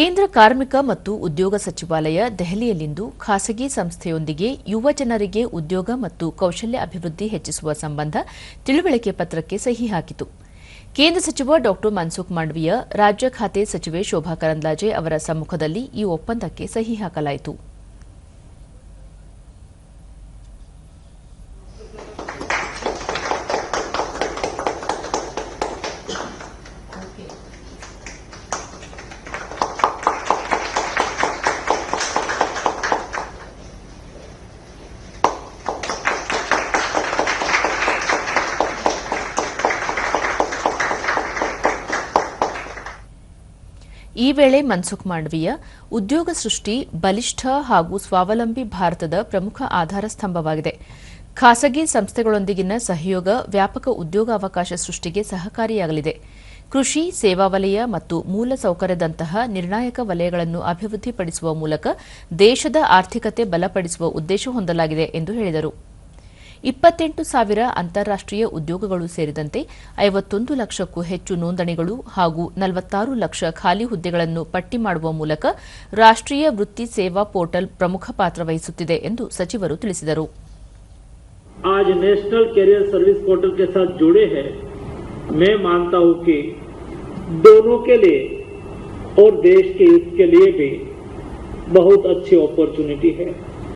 ಕೇಂದ್ರ ಕಾರ್ಮಿಕ ಮತ್ತು ಉದ್ಯೋಗ ಸಚಿವಾಲಯ ದೆಹಲಿಯಲ್ಲಿಂದು ಖಾಸಗಿ ಸಂಸ್ಥೆಯೊಂದಿಗೆ ಯುವ ಜನರಿಗೆ ಉದ್ಯೋಗ ಮತ್ತು ಕೌಶಲ್ಯ ಅಭಿವೃದ್ಧಿ ಹೆಚ್ಚಿಸುವ ಸಂಬಂಧ ತಿಳುವಳಿಕೆ ಪತ್ರಕ್ಕೆ ಸಹಿ ಹಾಕಿತು. ಕೇಂದ್ರ ಸಚಿವ ಡಾ ಮನ್ಸುಖ್ ಮಾಂಡ್ವಿಯ ರಾಜ್ಯ ಖಾತೆ ಸಚಿವೆ ಶೋಭಾ ಕರಂದ್ಲಾಜೆ ಅವರ ಸಮ್ಮುಖದಲ್ಲಿ ಈ ಒಪ್ಪಂದಕ್ಕೆ ಸಹಿ ಹಾಕಲಾಯಿತು. ಈ ವೇಳೆ ಮನ್ಸುಖ್ ಮಾಂಡವೀಯ ಉದ್ಯೋಗ ಸೃಷ್ಟಿ ಬಲಿಷ್ಠ ಹಾಗೂ ಸ್ವಾವಲಂಬಿ ಭಾರತದ ಪ್ರಮುಖ ಆಧಾರ ಸ್ತಂಭವಾಗಿದೆ. ಖಾಸಗಿ ಸಂಸ್ಥೆಗಳೊಂದಿಗಿನ ಸಹಯೋಗ ವ್ಯಾಪಕ ಉದ್ಯೋಗಾವಕಾಶ ಸೃಷ್ಟಿಗೆ ಸಹಕಾರಿಯಾಗಲಿದೆ. ಕೃಷಿ, ಸೇವಾ ವಲಯ ಮತ್ತು ಮೂಲಸೌಕರ್ಯದಂತಹ ನಿರ್ಣಾಯಕ ವಲಯಗಳನ್ನು ಅಭಿವೃದ್ಧಿಪಡಿಸುವ ಮೂಲಕ ದೇಶದ ಆರ್ಥಿಕತೆ ಬಲಪಡಿಸುವ ಉದ್ದೇಶ ಹೊಂದಲಾಗಿದೆ ಎಂದು ಹೇಳಿದರು. ಇಪ್ಪತ್ತೆಂಟು ಸಾವಿರ ಅಂತಾರಾಷ್ಟೀಯ ಉದ್ಯೋಗಗಳು ಸೇರಿದಂತೆ ಐವತ್ತೊಂದು ಲಕ್ಷಕ್ಕೂ ಹೆಚ್ಚು ನೋಂದಣಿಗಳು ಹಾಗೂ ನಲವತ್ತಾರು ಲಕ್ಷ ಖಾಲಿ ಹುದ್ದೆಗಳನ್ನು ಪಟ್ಟಿ ಮಾಡುವ ಮೂಲಕ ರಾಷ್ಟೀಯ ವೃತ್ತಿ ಸೇವಾ ಪೋರ್ಟಲ್ ಪ್ರಮುಖ ಪಾತ್ರ ವಹಿಸುತ್ತಿದೆ ಎಂದು ಸಚಿವರು ತಿಳಿಸಿದರು आज नेशनल कैरियर सर्विस पोर्टल के साथ जुड़े हैं मैं मानता हूं कि दोनों के लिए और देश के हित के लिए भी बहुत अच्छी अपॉर्चुनिटी है